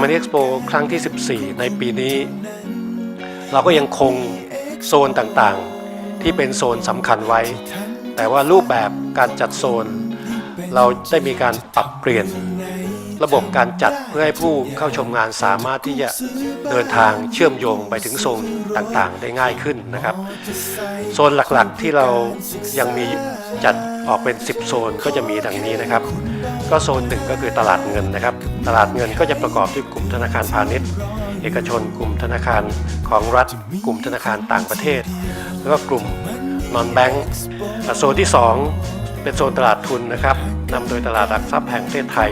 มันเอ็กซ์โปครั้งที่ 14 ในปีนี้ เราก็ยังคงโซนต่างๆ ที่เป็นโซนสำคัญไว้ แต่ว่ารูปแบบการจัดโซน เราได้มีการปรับเปลี่ยน ระบบการจัดเพื่อให้ผู้เข้าชมงานสามารถที่จะเดินทางเชื่อมโยงไปถึงโซนต่างๆ ได้ง่ายขึ้นนะครับ โซนหลักๆที่เรายังมีจัด ออกเป็น 10 โซนก็จะมีดังนี้นะครับ ก็โซนหนึ่งก็คือตลาดเงินนะครับ ตลาดเงินก็จะประกอบด้วยกลุ่มธนาคารพาณิชย์ เอกชน กลุ่มธนาคารของรัฐ กลุ่มธนาคารต่างประเทศ แล้วก็กลุ่มนอนแบงก์โซนที่ 2 เป็นโซนตลาดทุนนะครับนำโดยตลาดหลักทรัพย์แห่งประเทศไทย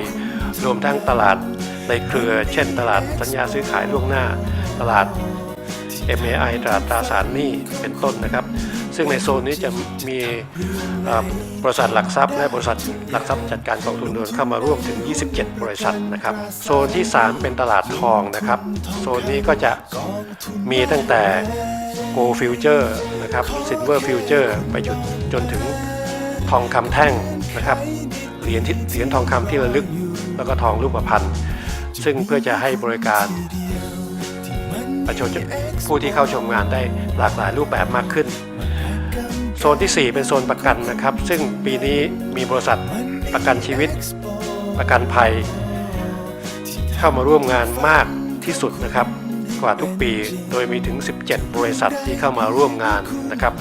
รวมทั้งตลาดในเครือ เช่น ตลาดสัญญาซื้อขายล่วงหน้า ตลาด MAI ตราดตราสารหนี้เป็นต้นนะครับ ซึ่งในโซนนี้จะมีบริษัทหลักทรัพย์และบริษัทหลักทรัพย์จัดการกองทุนรวมเข้ามาร่วมถึง 27 บริษัทนะครับ โซนที่ 3 เป็นตลาดทองนะครับ โซนนี้ก็จะมีตั้งแต่ Gold Future นะครับ Silver Future ไปจนจนถึงทองคำแท่งนะครับเหรียญที่เหรียญทองคำที่ระลึกแล้วก็ทองรูปพรรณซึ่งเพื่อจะให้บริการประชาชนผู้ที่เข้าชมงานได้หลากหลายรูปแบบมากขึ้น โซนที่ 4 เป็นโซนประกันนะครับ ซึ่งปีนี้มีบริษัทประกันชีวิต ประกันภัย เข้ามาร่วมงานมากที่สุดนะครับ กว่าทุกปีโดยมีถึง 17 บริษัทที่เข้ามาร่วมงานนะครับ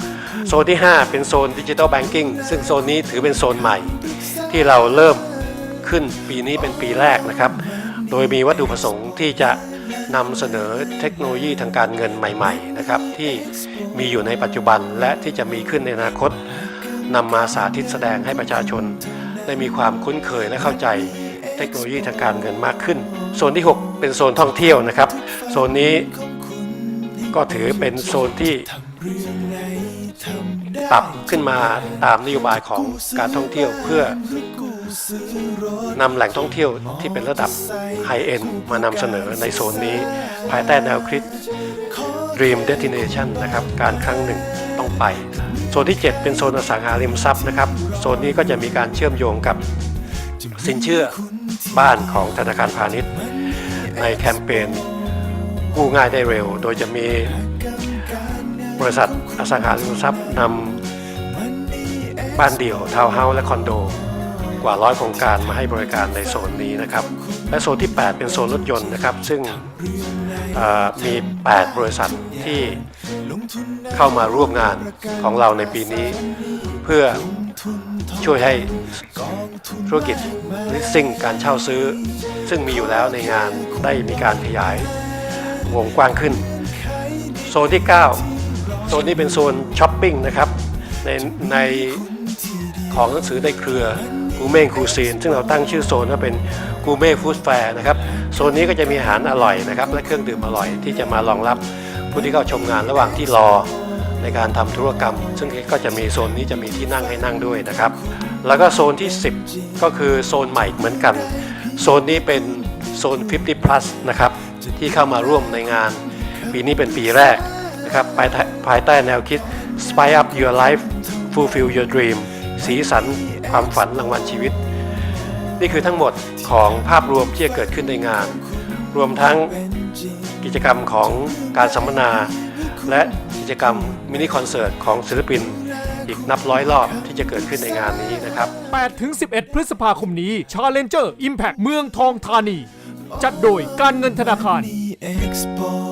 โซนที่ 5 เป็นโซนดิจิ t a ลแบงกิ้งซึ่งโซนนี้ถือเป็นโซนใหม่ ที่เราเริ่มขึ้นปีนี้เป็นปีแรกนะครับ โดยมีวัตถุประสงค์ที่จะ นำเสนอเทคโนโลยีทางการเงินใหม่ๆนะครับที่มีอยู่ในปัจจุบันและที่จะมีขึ้นในอนาคตนำมาสาธิตแสดงให้ประชาชน ได้มีความคุ้นเคยและเข้าใจเทคโนโลยีทางการเงินมากขึ้น โซนที่ 6 เป็นโซนท่องเที่ยวนะครับ โซนนี้ก็ถือเป็นโซนที่ปรับขึ้นมาตามนโยบายของการท่องเที่ยวเพื่อ นำแหล่งท่องเที่ยวที่เป็นระดับไฮเอ็นมานำเสนอในโซนนี้ ภายใต้แนวคิด Dream Destination นะครับ การครั้งหนึ่งต้องไป โซนที่ 7 เป็นโซนอสังหาริมทรัพย์นะครับ โซนนี้ก็จะมีการเชื่อมโยงกับสินเชื่อบ้านของธนาคารพาณิชย์ ในแคมเปญกู้ง่ายได้เร็ว โดยจะมีบริษัทอสังหาริมทรัพย์นำบ้านเดี่ยวทาวน์เฮาส์และคอนโด กว่าร้อยโครงการมาให้บริการในโซนนี้นะครับ และโซนที่ 8 เป็นโซนรถยนต์นะครับ ซึ่งมี 8 บริษัทที่เข้ามาร่วมงานของเราในปีนี้ เพื่อช่วยให้ธุรกิจ leasing การเช่าซื้อ ซึ่งมีอยู่แล้วในงานได้มีการขยายวงกว้างขึ้น โซนที่ 9 โซนนี้เป็นโซนช้อปปิ้งนะครับในในของหนังสือในเครือ กูเม่คูซีน ซึ่งเราตั้งชื่อโซนว่าเป็นกูเม่ฟู้ดแฟร์นะครับโซนนี้ก็จะมีอาหารอร่อยนะครับและเครื่องดื่มอร่อยที่จะมารองรับผู้ที่เข้าชมงานระหว่างที่รอในการทำธุรกรรม ซึ่งก็จะมีโซนนี้จะมีที่นั่งให้นั่งด้วยนะครับ แล้วก็โซนที่ 10 ก็คือโซนใหม่เหมือนกัน โซนนี้เป็นโซน 50 plus นะครับที่เข้ามาร่วมในงาน ปีนี้เป็นปีแรกนะครับภายใต้ภายใต้แนวคิด Spice up your life fulfill your dream สีสัน ความฝันรางวัลชีวิต นี่คือทั้งหมดของภาพรวมที่จะเกิดขึ้นในงาน รวมทั้งกิจกรรมของการสัมมนา และกิจกรรมมินิคอนเสิร์ตของศิลปิน อีกนับร้อยรอบที่จะเกิดขึ้นในงานนี้นะครับ 8ถึง11 พฤษภาคมนี้ Challenger Impact เมืองทองธานี จัดโดยการเงินธนาคาร Expo